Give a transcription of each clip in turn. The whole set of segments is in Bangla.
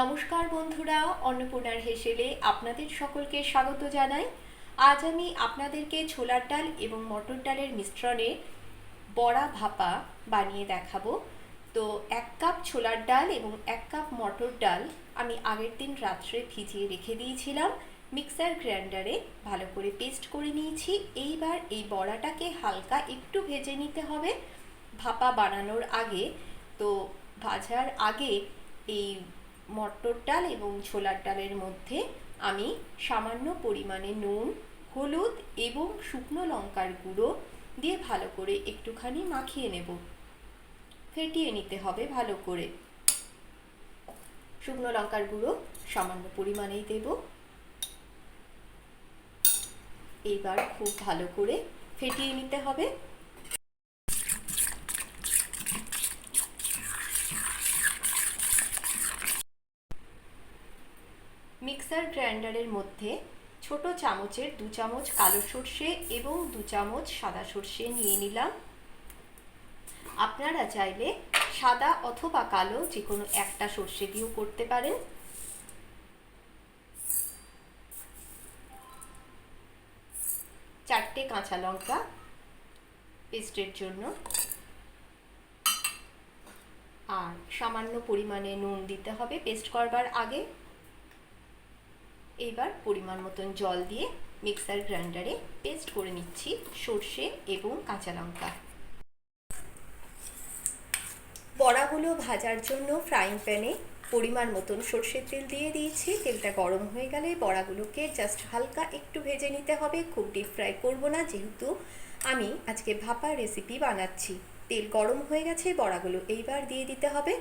নমস্কার বন্ধুরা, অন্নপূর্ণার হেসেলে আপনাদের সকলকে স্বাগত জানাই। আজ আমি আপনাদেরকে ছোলার ডাল এবং মটর ডালের মিশ্রণে বড়া ভাপা বানিয়ে দেখাবো। তো এক কাপ ছোলার ডাল এবং এক কাপ মটর ডাল আমি আগের দিন রাত্রে ভিজিয়ে রেখে দিয়েছিলাম। মিক্সার গ্রাইন্ডারে ভালো করে পেস্ট করে নিয়েছি। এইবার এই বড়াটাকে হালকা একটু ভেজে নিতে হবে ভাপা বানানোর আগে। তো ভাজার আগে এই মটর ডাল এবং ছোলার ডালের মধ্যে আমি সামান্য পরিমাণে নুন, হলুদ এবং শুকনো লঙ্কার গুঁড়ো দিয়ে ভালো করে একটুখানি মাখিয়ে নেব। ফেটিয়ে নিতে হবে ভালো করে। শুকনো লঙ্কার গুঁড়ো সামান্য পরিমাণেই দেব। এবার খুব ভালো করে ফেটিয়ে নিতে হবে। মিক্সার গ্রাইন্ডারের মধ্যে ছোট চামচের দু চামচ কালো সর্ষে এবং দু চামচ সাদা সর্ষে নিয়ে নিলাম। আপনারা চাইলে সাদা অথবা কালো যে কোনো একটা সর্ষে দিয়েও করতে পারেন। চারটে কাঁচা লঙ্কা পেস্টের জন্য। আর সামান্য পরিমাণে নুন দিতে হবে। পেস্ট করবার আগে এবার পরিমাণ মতন জল দিয়ে মিক্সার গ্রাইন্ডারে পেস্ট করে নিচ্ছি সর্ষে এবং কাঁচা লঙ্কা। বড়াগুলো ভাজার জন্য ফ্রাইং প্যানে পরিমাণ মতন সর্ষের তেল দিয়ে দিয়েছি। তেলটা গরম হয়ে গেলে বড়াগুলোকে জাস্ট হালকা একটু ভেজে নিতে হবে। খুব ডিপ ফ্রাই করব না, যেহেতু আমি আজকে ভাপা রেসিপি বানাচ্ছি। তেল গরম হয়ে গেছে, বড়াগুলো এইবার দিয়ে দিতে হবে।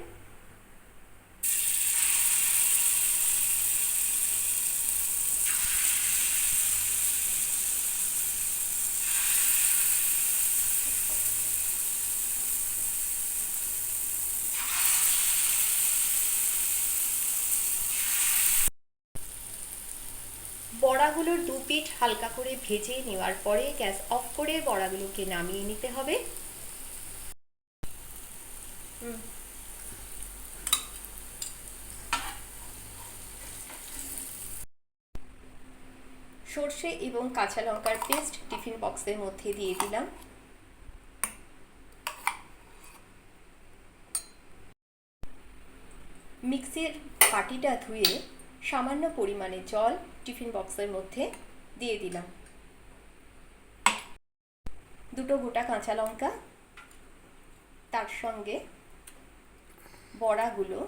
বড়াগুলোর দু পিঠ হালকা করে ভেজে নেওয়ার পরে গ্যাস অফ করে বড়াগুলোকে নামিয়ে নিতে হবে। সর্ষে এবং কাঁচা লঙ্কার পেস্ট টিফিন বক্সের মধ্যে দিয়ে দিলাম। মিক্সির পাটিটা ধুয়ে সামান্য পরিমাণে জল টিফিন বক্সের মধ্যে দিয়ে দিলাম। দুটো গোটা কাঁচা লঙ্কা, তার সঙ্গে বড়াগুলো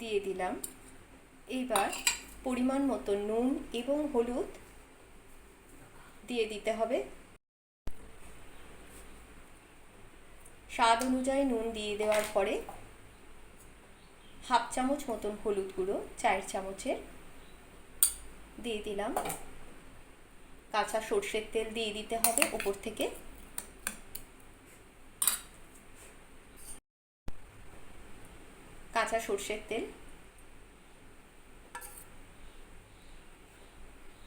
দিয়ে দিলাম। এইবার পরিমাণ মতো নুন এবং হলুদ দিয়ে দিতে হবে। স্বাদ অনুযায়ী নুন দিয়ে দেওয়ার পরে হাফ চামচ মতন হলুদ গুঁড়ো, চার চামচের দিয়ে দিলাম। কাঁচা সর্ষের তেল দিয়ে দিতে হবে ওপর থেকে। কাঁচা সর্ষের তেল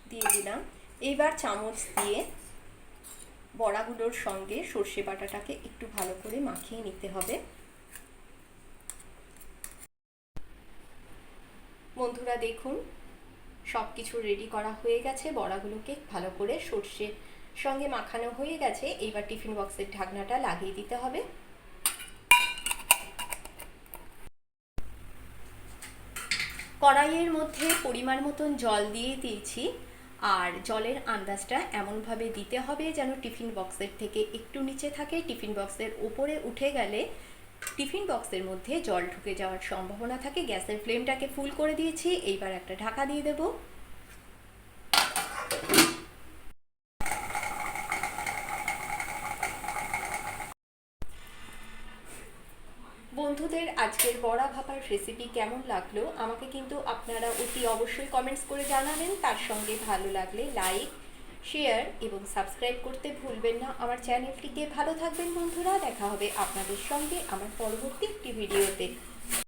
দিয়ে দিলাম। এইবার চামচ দিয়ে বড়াগুলোর সঙ্গে সর্ষে বাটাটাকে একটু ভালো করে মাখিয়ে নিতে হবে। বন্ধুরা দেখুন সব কিছু রেডি করা হয়ে গেছে, বড়াগুলোকে ভালো করে সর্ষের সঙ্গে মাখানো হয়ে গেছে। এইবার টিফিন বক্সের ঢাকনাটা লাগিয়ে দিতে হবে। কড়াইয়ের মধ্যে পরিমাণ মতন জল দিয়ে দিয়েছি, আর জলের আন্দাজটা এমনভাবে দিতে হবে যেন টিফিন বক্সের থেকে একটু নিচে থাকে। টিফিন বক্সের উপরে উঠে গেলে টিফিন বক্সের মধ্যে জল ঢুকে যাওয়ার সম্ভাবনা থাকে, গ্যাসের ফ্লেমটাকে ফুল করে দিয়েছি, এইবার একটা ঢাকা দিয়ে দেব। বন্ধুদের আজকের বড়া ভাপার রেসিপি কেমন লাগল? আমাকে কিন্তু আপনারা অতি অবশ্যই কমেন্টস করে জানাবেন। তার সঙ্গে ভালো লাগলে লাইক শেয়ার এবং সাবস্ক্রাইব করতে ভুলবেন না। আমার চ্যানেলটিকে ভালো থাকবেন বন্ধুরা। দেখা হবে আপনাদের সঙ্গে আমার পরবর্তী একটি ভিডিওতে